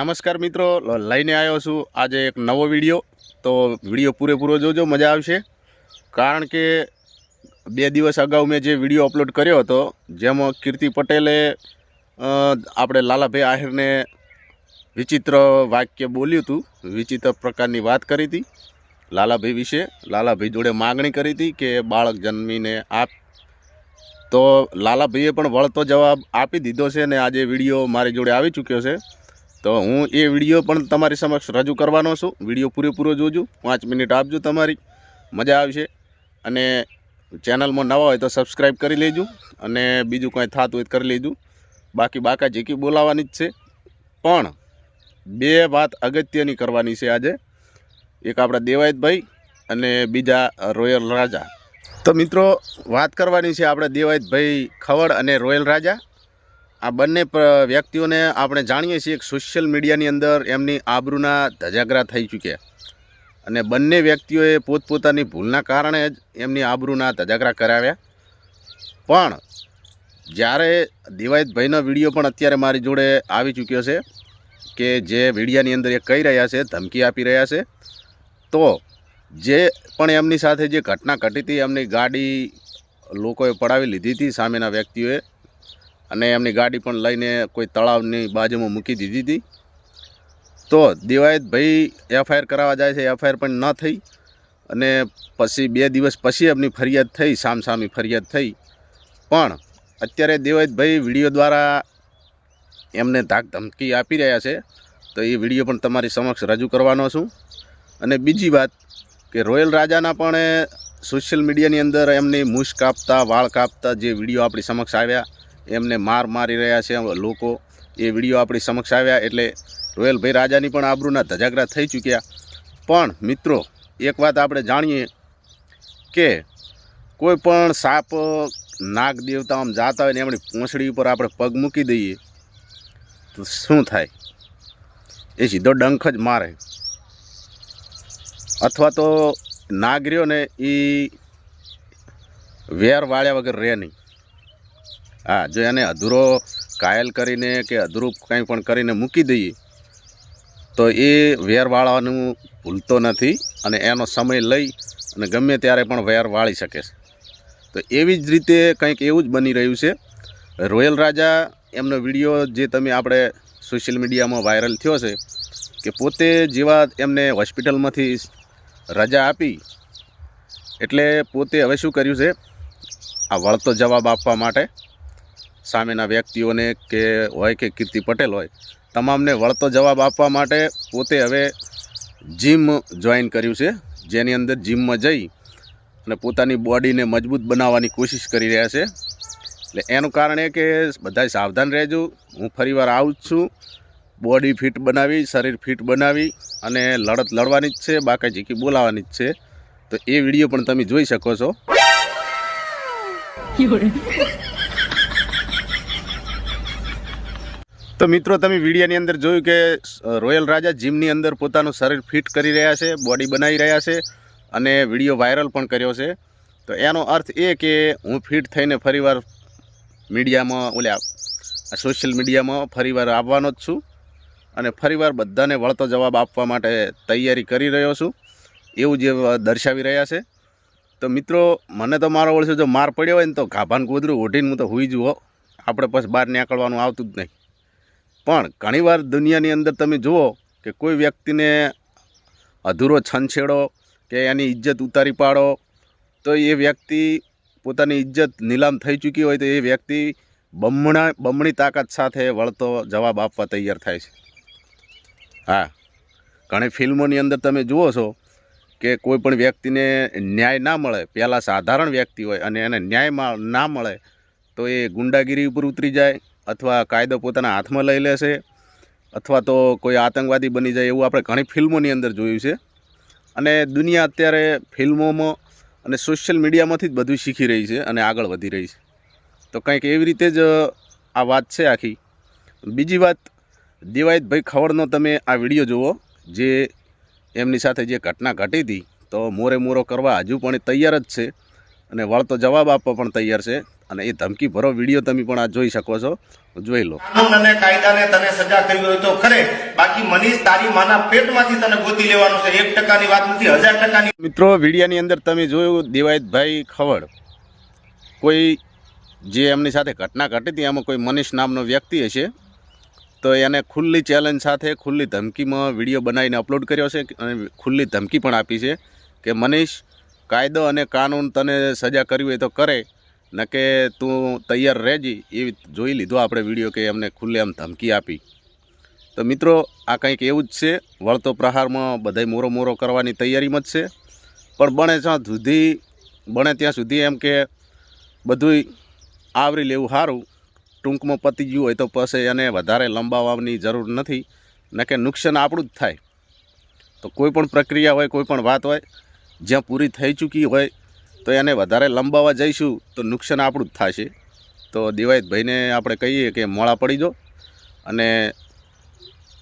નમસ્કાર મિત્રો લઈને આવ્યો છું આજે એક નવો વીડિયો. તો વીડિયો પૂરેપૂરો જોજો, મજા આવશે. કારણ કે બે દિવસ અગાઉ મેં જે વીડિયો અપલોડ કર્યો હતો, જેમાં કીર્તિ પટેલે આપણે લાલાભાઈ આહિરને વિચિત્ર વાક્ય બોલ્યું હતું, વિચિત્ર પ્રકારની વાત કરી હતી, લાલાભાઈ વિશે. લાલાભાઈ જોડે માગણી કરી હતી કે બાળક જન્મીને આપ. તો લાલાભાઈએ પણ વળતો જવાબ આપી દીધો છે ને આજે વીડિયો મારી જોડે આવી ચૂક્યો છે. તો હું એ વીડિયો પણ તમારી સમક્ષ રજૂ કરવાનો છું. વીડિયો પૂરેપૂરો જોજો. પાંચ મિનિટ આપજો તમારી. મજા આવશે. અને ચેનલમાં નવા હોય તો સબસ્ક્રાઈબ કરી લેજો અને બીજું કંઈ થતું હોય કરી લેજો. બાકી બાકા જીકી બોલાવવાની જ છે. પણ બે વાત અગત્યની કરવાની છે આજે. એક આપણા દેવાયતભાઈ અને બીજા રોયલ રાજા. તો મિત્રો, વાત કરવાની છે આપણે દેવાયતભાઈ ખવડ અને રોયલ રાજા. આ બંને વ્યક્તિઓને આપણે જાણીએ છીએ કે સોશિયલ મીડિયાની અંદર એમની આબરૂના ધજાગરા થઈ ચૂક્યા. અને બંને વ્યક્તિઓએ પોતપોતાની ભૂલના કારણે જ એમની આબરૂના ધજાગરા કરાવ્યા. પણ જ્યારે દિવાયતભાઈનો વીડિયો પણ અત્યારે મારી જોડે આવી ચૂક્યો છે કે જે વિડીયાની અંદર એ કહી રહ્યા છે, ધમકી આપી રહ્યા છે, તો જે પણ એમની સાથે જે ઘટના ઘટી હતી, એમની ગાડી લોકોએ પડાવી લીધી હતી સામેના વ્યક્તિઓએ અને એમની ગાડી પણ લઈને કોઈ તળાવની બાજુમાં મૂકી દીધી હતી. તો દિવાયતભાઈ એફઆઈઆર કરાવવા જાય છે, એફઆઈઆર પણ ન થઈ. અને પછી બે દિવસ પછી એમની ફરિયાદ થઈ, સામસામી ફરિયાદ થઈ. પણ અત્યારે દેવાયતભાઈ વીડિયો દ્વારા એમને ધાક ધમકી આપી રહ્યા છે. તો એ વીડિયો પણ તમારી સમક્ષ રજૂ કરવાનો છું. અને બીજી વાત કે રોયલ રાજાના પણ સોશિયલ મીડિયાની અંદર એમની મૂછ કાપતા, વાળ કાપતા જે વીડિયો આપણી સમક્ષ આવ્યા એમને માર મારી રહ્યા છે. લોકો એ વીડિયો આપણી સમક્ષ આવ્યા એટલે રોયલભાઈ રાજાની પણ આબરૂના ધજાગરા થઈ ચૂક્યા. પણ મિત્રો, એક વાત આપણે જાણીએ કે કોઈ પણ સાપ, નાગ દેવતા આમ જાતા હોય ને એમની પૂંછડી ઉપર આપણે પગ મૂકી દઈએ, તો શું થાય? એ સીધો ડંખ જ મારે. અથવા તો નાગ ને એ વેર વાળ્યા વગર રહે નહીં. હા, જો એને અધૂરો કાયલ કરીને કે અધૂરું કંઈ પણ કરીને મૂકી દઈએ, તો એ વેર વાળવાનું ભૂલતો નથી અને એનો સમય લઈ અને ગમે ત્યારે પણ વેર વાળી શકે છે. તો એવી જ રીતે કંઈક એવું જ બની રહ્યું છે. રોયલ રાજા એમનો વીડિયો જે તમે આપણે સોશિયલ મીડિયામાં વાયરલ થયો છે, કે પોતે જેવા એમને હોસ્પિટલમાંથી રજા આપી, એટલે પોતે હવે શું કર્યું છે? આ વળતો જવાબ આપવા માટે સામેના વ્યક્તિઓને કે હોય કે કીર્તિ પટેલ હોય, તમામને વળતો જવાબ આપવા માટે પોતે હવે જીમ જોઈન કર્યું છે. જેની અંદર જીમમાં જઈ અને પોતાની બોડીને મજબૂત બનાવવાની કોશિશ કરી રહ્યા છે. એટલે એનું કારણ એ કે બધા સાવધાન રહેજો. હું ફરીવાર આવું જ છું. બોડી ફિટ બનાવી, શરીર ફિટ બનાવી અને લડત લડવાની જ છે બાકી જીકી બોલાવવાની જ છે. તો એ વીડિયો પણ તમે જોઈ શકો છો. તો મિત્રો, તમે વિડીયાની અંદર જોયું કે રોયલ રાજા જીમની અંદર પોતાનું શરીર ફિટ કરી રહ્યા છે, બોડી બનાવી રહ્યા છે અને વીડિયો વાયરલ પણ કર્યો છે. તો એનો અર્થ એ કે, હું ફિટ થઈને ફરીવાર મીડિયામાં ઓલ્યા સોશિયલ મીડિયામાં ફરીવાર આવવાનો જ છું અને ફરીવાર બધાને વળતો જવાબ આપવા માટે તૈયારી કરી રહ્યો છું. એવું જે દર્શાવી રહ્યા છે. તો મિત્રો, મને તો મારો ઓળશે જો માર પડ્યો હોય ને તો ગાભાન ગોદરું ઓઢીને હું તો હુઈ જુઓ. આપણે પછી બહાર નીકળવાનું આવતું જ નહીં. પણ ઘણીવાર દુનિયાની અંદર તમે જુઓ કે કોઈ વ્યક્તિને અધૂરો છંછેડો કે એની ઇજ્જત ઉતારી પાડો, તો એ વ્યક્તિ પોતાની ઇજ્જત નીલામ થઈ ચૂકી હોય તો એ વ્યક્તિ બમણા, બમણી તાકાત સાથે વળતો જવાબ આપવા તૈયાર થાય છે. હા, ઘણી ફિલ્મોની અંદર તમે જુઓ છો કે કોઈ પણ વ્યક્તિને ન્યાય ના મળે, પહેલાં સાધારણ વ્યક્તિ હોય અને એને ન્યાય ના મળે, તો એ ગુંડાગીરી ઉપર ઉતરી જાય અથવા કાયદો પોતાના હાથમાં લઈ લેશે, અથવા તો કોઈ આતંકવાદી બની જાય એવું આપણે ઘણી ફિલ્મોની અંદર જોયું છે. અને દુનિયા અત્યારે ફિલ્મોમાં અને સોશિયલ મીડિયામાંથી જ બધું શીખી રહી છે અને આગળ વધી રહી છે. તો કંઈક એવી રીતે જ આ વાત છે આખી. બીજી વાત, દિવાયતભાઈ ખવડનો તમે આ વીડિયો જુઓ, જે એમની સાથે જે ઘટના ઘટી હતી, તો મોરે મોરો કરવા હજુ પણ તૈયાર જ છે. અને વળતો જવાબ આપવા પણ તૈયાર છે. અને એ ધમકી ભરો વીડિયો તમે પણ આ જોઈ શકો છો. જોઈ લો. કાનૂન અને કાયદાને તને સજા કરવી હોય તો ખરે. બાકી મનીષ તારી માના પેટમાંથી તને ગોતી લેવાનો છે. એક ટકાની વાત નથી હજાર ટકાની મિત્રો વિડીયાની અંદર તમે જોયું દેવાયતભાઈ ખવડ. કોઈ જે એમની સાથે ઘટના ઘટી હતી એમાં કોઈ મનીષ નામનો વ્યક્તિ હશે તો એને ખુલ્લી ચેલેન્જ સાથે ખુલ્લી ધમકીમાં વીડિયો બનાવીને અપલોડ કર્યો છે અને ખુલ્લી ધમકી પણ આપી છે કે મનીષ કાયદો અને કાનૂન તને સજા કરવી હોય તો કરે. ન કે તું તૈયાર રહેજી એવી જોઈ લીધો આપણે વીડિયો કે એમને ખુલ્લે આમ ધમકી આપી. તો મિત્રો, આ કંઈક એવું જ છે. વળતો પ્રહારમાં બધાય મોરો મોરો કરવાની તૈયારીમાં જ છે. પણ બને ત્યાં સુધી, બને ત્યાં સુધી એમ કે બધુંય આવરી લેવું સારું ટૂંકમાં પતી ગયું હોય તો પછી એને વધારે લંબાવવાની જરૂર નથી. ન કે નુકસાન આપણું જ થાય. તો કોઈ પણ પ્રક્રિયા હોય, કોઈ પણ વાત હોય જ્યાં પૂરી થઈ ચૂકી હોય, તો એને વધારે લંબાવવા જઈશું, તો નુકસાન આપણું જ થશે. તો દિવાયતભાઈને આપણે કહીએ કે મોળા પડી દો અને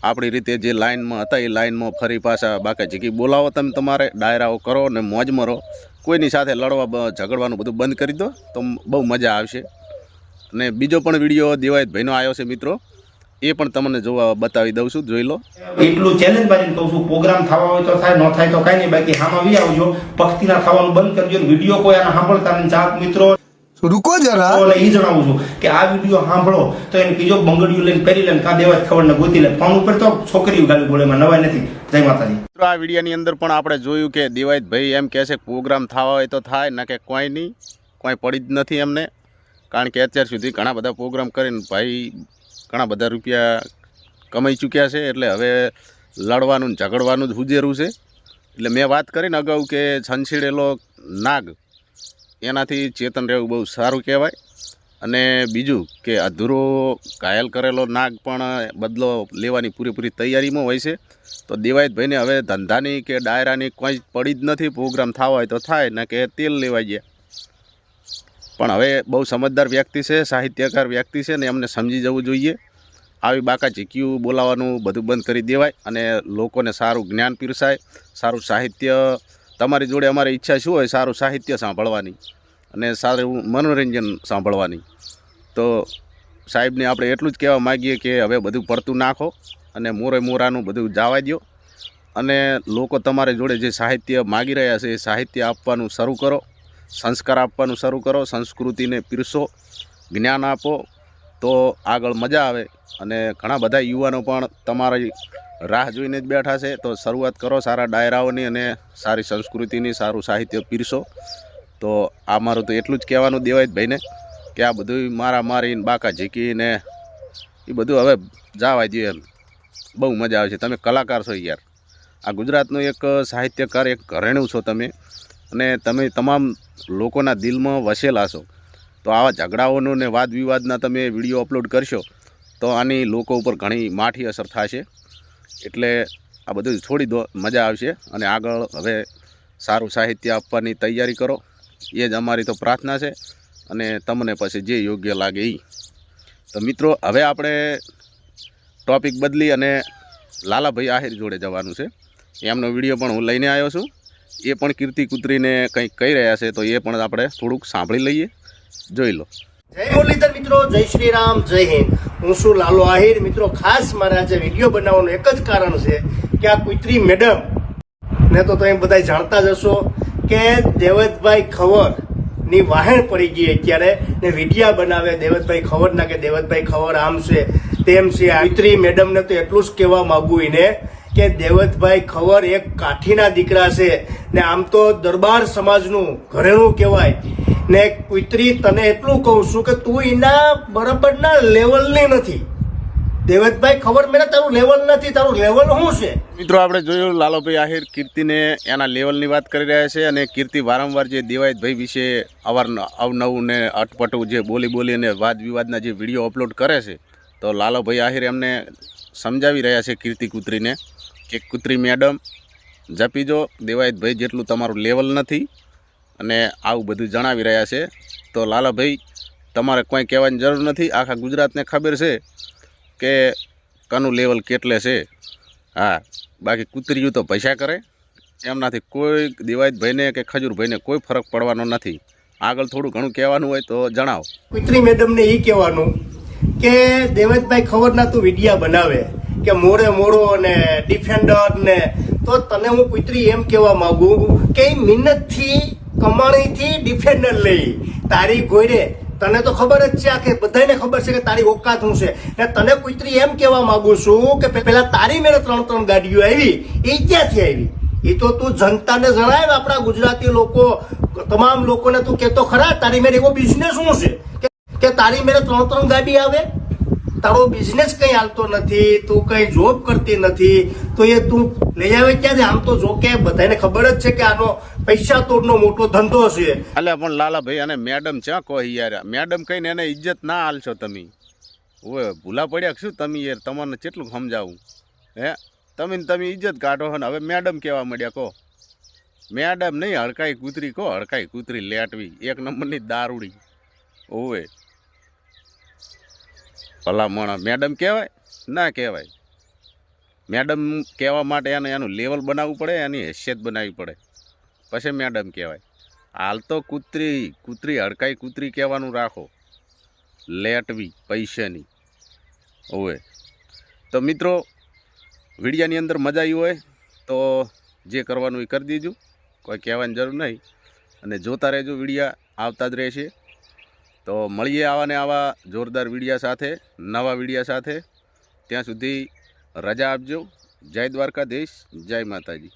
આપણી રીતે જે લાઇનમાં હતા, એ લાઇનમાં ફરી પાછા બાકી જીકી બોલાવો તમે તમારે, ડાયરાઓ કરો ને મોજ મરો કોઈની સાથે લડવા ઝઘડવાનું બધું બંધ કરી દો, તો બહુ મજા આવશે. અને બીજો પણ વીડિયો દિવાયતભાઈનો આવ્યો છે મિત્રો એ પણ તમને જોવા બતાવી દઉં છું જોઈ લો. એટલું ચેલેન્જ બાજી કહું છું પ્રોગ્રામ થવા હોય તો થાય ન થાય તો કાંઈ નહીં બાકી હામાં આવી આવજો. પક્ષીના થવાનું બંધ કરજો વીડિયો કોઈ આના સાંભળતા ને ચાહક મિત્રો રૂકો જરા. એટલે એ જણાવું છું કે આ વીડિયો સાંભળો તો એને કીજો બંગડીયું લઈને પહેરી લે કા દેવા ખબર ને ગોતી લે. ફોન ઉપર તો છોકરીઓ ગાલી બોલેમાં નવાય નથી. જય માતાજી. મિત્રો આ વિડીયોની અંદર પણ આપણે જોયું કે ભાઈ એમ કહે છે પ્રોગ્રામ થવા હોય તો થાય ના કે કોઈ નહીં કોઈ પડી જ નથી એમને. કારણ કે અત્યાર સુધી ઘણા બધા પ્રોગ્રામ કરીને ભાઈ ઘણા બધા રૂપિયા કમાઈ ચૂક્યા છે, એટલે હવે લડવાનું ઝઘડવાનું જ હુજેરું છે. એટલે મેં વાત કરીને અગાઉ કે છનછીડેલો નાગ, એનાથી ચેતન રહેવું બહુ સારું કહેવાય. અને બીજું કે અધૂરો ઘાયલ કરેલો નાગ પણ બદલો લેવાની પૂરેપૂરી તૈયારીમાં હોય છે. તો દેવાયતભાઈને હવે ધંધાની કે ડાયરાની કોઈ પડી જ નથી, પ્રોગ્રામ થવા હોય તો થાય, ને કે તેલ લેવાઈ ગયા પણ હવે બહુ સમજદાર વ્યક્તિ છે, સાહિત્યકાર વ્યક્તિ છે ને એમને સમજી જવું જોઈએ. આવી બાકા ચીક્યું બોલાવાનું બધું બંધ કરી દેવાય અને લોકોને સારું જ્ઞાન પીરસાય, સારું સાહિત્ય, તમારી જોડે અમારી ઈચ્છા શું હોય સારું સાહિત્ય સાંભળવાની અને સારું મનોરંજન સાંભળવાની. તો સાહેબને આપણે એટલું જ કહેવા માગીએ કે હવે બધું પડતું નાખો અને મોરે મોરાનું બધું જવા દો અને લોકો તમારી જોડે જે સાહિત્ય માગી રહ્યા છે એ સાહિત્ય આપવાનું શરૂ કરો. સંસ્કાર આપવાનું શરૂ કરો, સંસ્કૃતિને પીરસો, જ્ઞાન આપો, તો આગળ મજા આવે. અને ઘણા બધા યુવાનો પણ તમારી રાહ જોઈને જ બેઠા છે. તો શરૂઆત કરો સારા ડાયરાઓની અને સારી સંસ્કૃતિની, સારું સાહિત્ય પીરસો. તો આ મારું તો એટલું જ કહેવાનું. દેવાય ભાઈને કે આ બધું મારા મારીને, બાકા ઝીકીને, એ બધું હવે જાવા દે એમ. બહુ મજા આવે છે. તમે કલાકાર છો યાર. આ ગુજરાતનું એક સાહિત્યકાર, એક ઘરેણું છો તમે. અને તમે તમામ લોકોના દિલમાં વસેલા છો. તો આવા ઝઘડાઓનો ને વાદ વિવાદના તમે વીડિયો અપલોડ કરશો, તો આની લોકો ઉપર ઘણી માઠી અસર થશે. એટલે આ બધું છોડી દો, મજા આવશે. અને આગળ હવે સારું સાહિત્ય આપવાની તૈયારી કરો. એ જ અમારી તો પ્રાર્થના છે. અને તમને પછી જે યોગ્ય લાગે એ તો મિત્રો, હવે આપણે ટોપિક બદલી અને લાલાભાઈ આહિર જોડે જવાનું છે. એમનો વીડિયો પણ હું લઈને આવ્યો છું. એ પણ કીર્તિ કૂતરીને કંઈક કહી રહ્યા છે, તો એ પણ આપણે થોડુંક સાંભળી લઈએ. જોઈ લો. જય મુરલીધર મિત્રો, જય શ્રી રામ જય હિન્દ. હું શું લાલો આહિર. મિત્રો, ખાસ મારે આજે વીડિયો બનાવવાનું એક જ કારણ છે કે આ કુતરી મેડમ, ને તો તમે બધા જાણતા જ હશો કે દેવતભાઈ ખવરની વાહેણ પડી ગઈ અત્યારે, ને વિડિયા બનાવે દેવતભાઈ ખવર ના કે દેવતભાઈ ખવર આમ છે, તેમ છે. આ કુતરી મેડમને તો એટલું જ કહેવા માગું એને કે દેવતભાઈ ખવર એક કાઠીના દીકરા છે. ને આમ તો દરબાર સમાજનું ઘરેણું કહેવાય. ને કુતરી તને એટલું કહું છું કે તું એના બરાબરના લેવલની નથી. દેવતભાઈ ખબર મેં તારું લેવલ નથી, તારું લેવલ શું છે? મિત્રો, આપણે જોયું લાલોભાઈ આહિર કીર્તિને એના લેવલની વાત કરી રહ્યા છે અને કીર્તિ વારંવાર જે દેવાયતભાઈ વિશે અવાર અવનવું ને અટપટું જે બોલી બોલી અને વાદ વિવાદના જે વીડિયો અપલોડ કરે છે, તો લાલોભાઈ આહિર એમને સમજાવી રહ્યા છે કીર્તિ કૂતરીને કે કૂતરી મેડમ જપી જો દેવાયતભાઈ જેટલું તમારું લેવલ નથી અને આવું બધું જણાવી રહ્યા છે, તો લાલાભાઈ, તમારે કોઈ કહેવાની જરૂર નથી? આખા ગુજરાતને ખબર છે કે કનું લેવલ કેટલે છે? હા, બાકી કૂતરીયું તો પૈસા કરે. એમનાથી કોઈ દિવાયતભાઈને કે ખજૂરભાઈને કોઈ ફરક પડવાનો નથી. આગળ થોડું ઘણું કહેવાનું હોય તો જણાવો. કુત્રી મેડમને એ કહેવાનું કે દેવેશભાઈ ખબર ના તું વિડિયા બનાવે કે મોડે મોડો ને ડિફેન્ડર ને તો તને હું પુત્રી એમ કહેવા માંગુ કે મહેનતથી કમાણીથી ડિફેન્ડર લઈ. તારી ગોયરે તને તો ખબર જ છે કે બધાને ખબર છે કે તારી ઓકાત શું છે. ને તને કુતરી એમ કહેવા માંગુ છું કે પેલા તારી મેળે ત્રણ ત્રણ ગાડીઓ આવી, એ ક્યાંથી આવી? એ તો તું જનતાને જણાય આપણા ગુજરાતી લોકો, તમામ લોકોને તું કહેતો ખરા, તારી મેળે એવો બિઝનેસ શું છે? કે કે તારી મેળે ત્રણ ત્રણ ગાડી આવે? તારો બિઝનેસ કંઈ હાલતો નથી, તું કંઈ જોબ કરતી નથી, તો એ તું લઈ આવે ક્યાંથી? આમ તો જો કે બધાને ખબર જ છે કે આનો પૈસા તોડનો મોટો ધંધો છે. એટલે પણ લાલાભાઈ, અને મેડમ છે કહો યાર. મેડમ કહીને એને ઇજ્જત ના હાલશો તમે. ઓવે, ભૂલા પડ્યા શું તમે યાર? તમને કેટલું સમજાવું? હે? તમે તમે ઇજ્જત કાઢો ને. હવે મેડમ કહેવા મળ્યા કહો. મેડમ નહીં, હડકાઈ કૂતરી, કહો, હડકાઈ કૂતરી લેટવી. એક નંબરની દારૂડી. ઓવે. ભલામણ મેડમ કહેવાય? ના કહેવાય. મેડમ કહેવા માટે એને એનું લેવલ બનાવવું પડે, એની હેસિયત બનાવવી પડે. પછી મેડમ કહેવાય, હાલ તો કૂતરી કૂતરી હડકાઈ કૂતરી કહેવાનું રાખો. લેટવી પૈસાની. ઓવે. તો મિત્રો, વિડીયાની અંદર મજા આવી હોય, તો જે કરવાનું એ કરી દીજું કોઈ કહેવાની જરૂર નહીં. અને જોતા રહેજો વિડીયા, આવતા જ રહેશે. તો મળીએ આવા ને આવા જોરદાર વિડીયા સાથે, નવા વિડીયા સાથે. ત્યાં સુધી રજા આપજો. જય દ્વારકાધીશ, જય માતાજી.